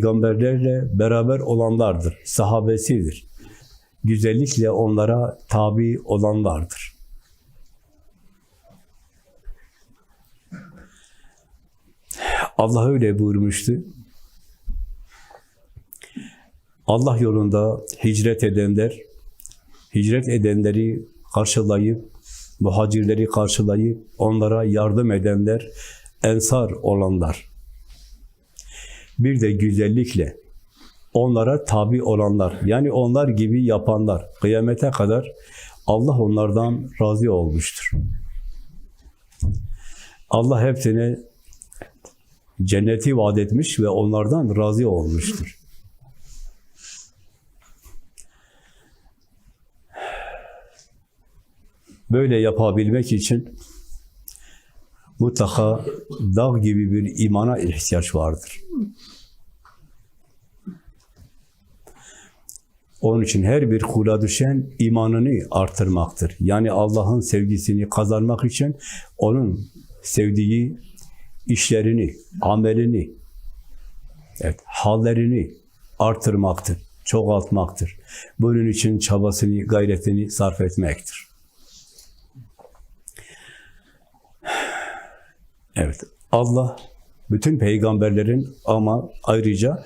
peygamberlerle beraber olanlardır, sahabesidir. Güzellikle onlara tabi olanlardır. Allah öyle buyurmuştu. Allah yolunda hicret edenler, hicret edenleri karşılayıp, muhacirleri karşılayıp, onlara yardım edenler, ensar olanlar. Bir de güzellikle onlara tabi olanlar, yani onlar gibi yapanlar, kıyamete kadar Allah onlardan razı olmuştur. Allah hepsine cenneti vaat etmiş ve onlardan razı olmuştur. Böyle yapabilmek için mutlaka dağ gibi bir imana ihtiyaç vardır. Onun için her bir kula düşen imanını artırmaktır. Yani Allah'ın sevgisini kazanmak için onun sevdiği işlerini, amelini, evet, hallerini artırmaktır, çoğaltmaktır. Bunun için çabasını, gayretini sarf etmektir. Evet, Allah bütün peygamberlerin ama ayrıca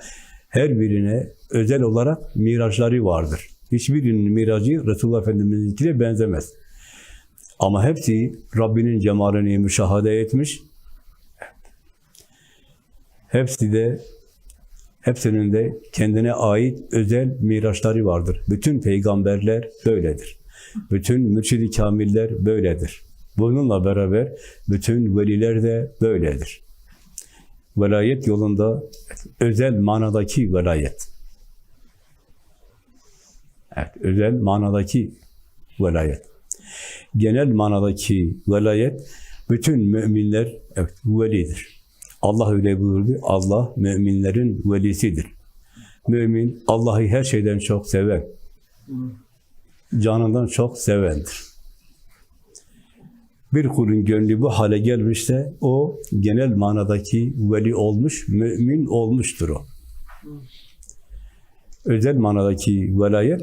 her birine özel olarak miraçları vardır. Hiçbirinin miracı Resulullah Efendimiz'inkine benzemez. Ama hepsi Rabbinin cemalini müşahede etmiş. Hepsi de hepsinin de kendine ait özel miraçları vardır. Bütün peygamberler böyledir. Bütün mürşid-i kamiller böyledir. Bununla beraber bütün veliler de böyledir. Velayet yolunda özel manadaki velayet. Evet, özel manadaki velayet. Genel manadaki velayet, bütün müminler evet, velidir. Allah öyle buyurdu, Allah müminlerin velisidir. Mümin, Allah'ı her şeyden çok seven, canından çok sevendir. Bir kulun gönlü bu hale gelmişse, o genel manadaki veli olmuş, mümin olmuştur o. Özel manadaki velayet,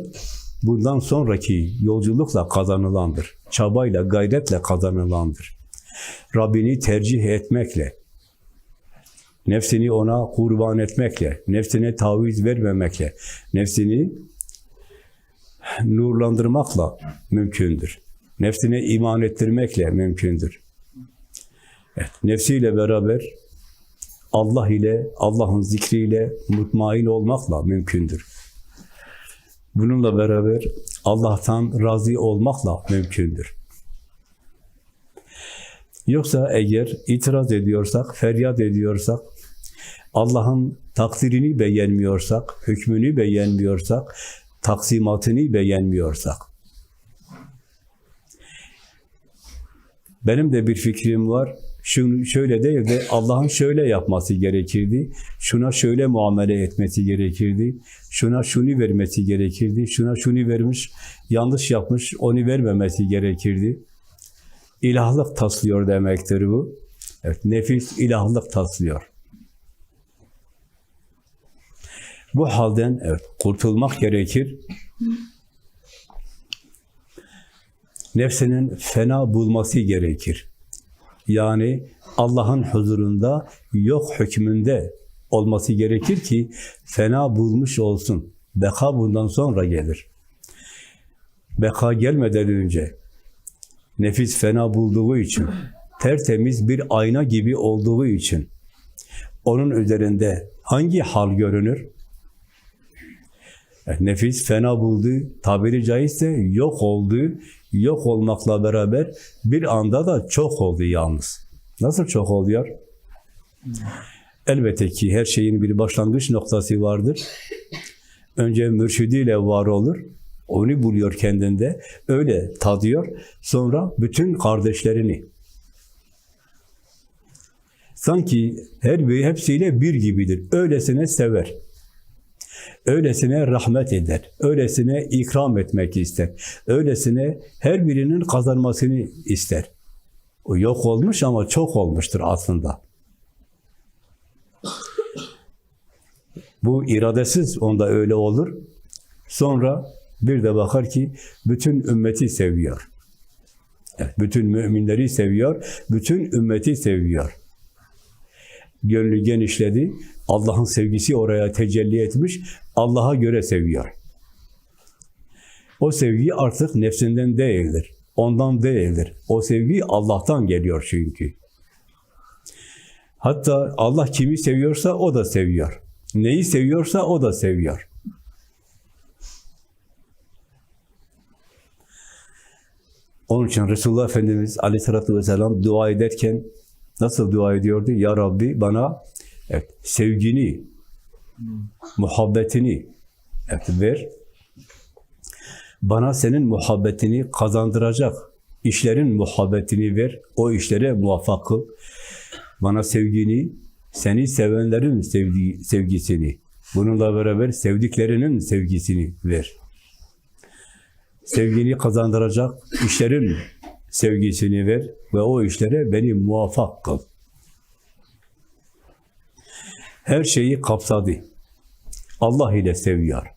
bundan sonraki yolculukla kazanılandır. Çabayla, gayretle kazanılandır. Rabbini tercih etmekle, nefsini ona kurban etmekle, nefsine taviz vermemekle, nefsini nurlandırmakla mümkündür. Nefsine iman ettirmekle mümkündür. Evet, nefsiyle beraber Allah ile, Allah'ın zikriyle mutmain olmakla mümkündür. Bununla beraber Allah'tan razı olmakla mümkündür. Yoksa eğer itiraz ediyorsak, feryat ediyorsak, Allah'ın takdirini beğenmiyorsak, hükmünü beğenmiyorsak, taksimatını beğenmiyorsak, benim de bir fikrim var, şunu şöyle değil de Allah'ın şöyle yapması gerekirdi, şuna şöyle muamele etmesi gerekirdi, şuna şunu vermesi gerekirdi, şuna şunu vermiş, yanlış yapmış, onu vermemesi gerekirdi. İlahlık taslıyor demektir bu. Evet, nefis ilahlık taslıyor. Bu halden evet, kurtulmak gerekir. Nefsinin fena bulması gerekir. Yani Allah'ın huzurunda yok hükmünde olması gerekir ki fena bulmuş olsun. Beka bundan sonra gelir. Beka gelmeden önce nefis fena bulduğu için, tertemiz bir ayna gibi olduğu için onun üzerinde hangi hal görünür? Yani nefis fena buldu, tabiri caizse yok oldu, yok olmakla beraber bir anda da çok oldu yalnız. Nasıl çok oluyor? Elbette ki her şeyin bir başlangıç noktası vardır. Önce mürşidiyle var olur, onu buluyor kendinde, öyle tadıyor. Sonra bütün kardeşlerini, sanki her biri hepsiyle bir gibidir. Öylesine sever. Öylesine rahmet eder. Öylesine ikram etmek ister. Öylesine her birinin kazanmasını ister. O yok olmuş ama çok olmuştur aslında. Bu iradesiz onda öyle olur. Sonra bir de bakar ki bütün ümmeti seviyor. Evet, bütün müminleri seviyor, bütün ümmeti seviyor. Gönlü genişledi, Allah'ın sevgisi oraya tecelli etmiş, Allah'a göre seviyor. O sevgi artık nefsinden değildir, ondan değildir. O sevgi Allah'tan geliyor çünkü. Hatta Allah kimi seviyorsa o da seviyor. Neyi seviyorsa o da seviyor. Onun için Resulullah Efendimiz Aleyhisselatü Vesselam dua ederken nasıl dua ediyordu? Ya Rabbi bana evet, sevgini, muhabbetini evet, ver. Bana senin muhabbetini kazandıracak işlerin muhabbetini ver. O işlere muvaffak kıl. Bana sevgini, seni sevenlerin sevdiği, sevgisini, bununla beraber sevdiklerinin sevgisini ver. Sevgini kazandıracak işlerin sevgisini ver ve o işlere beni muvaffak kıl. Her şeyi kapsadı. Allah ile seviyor.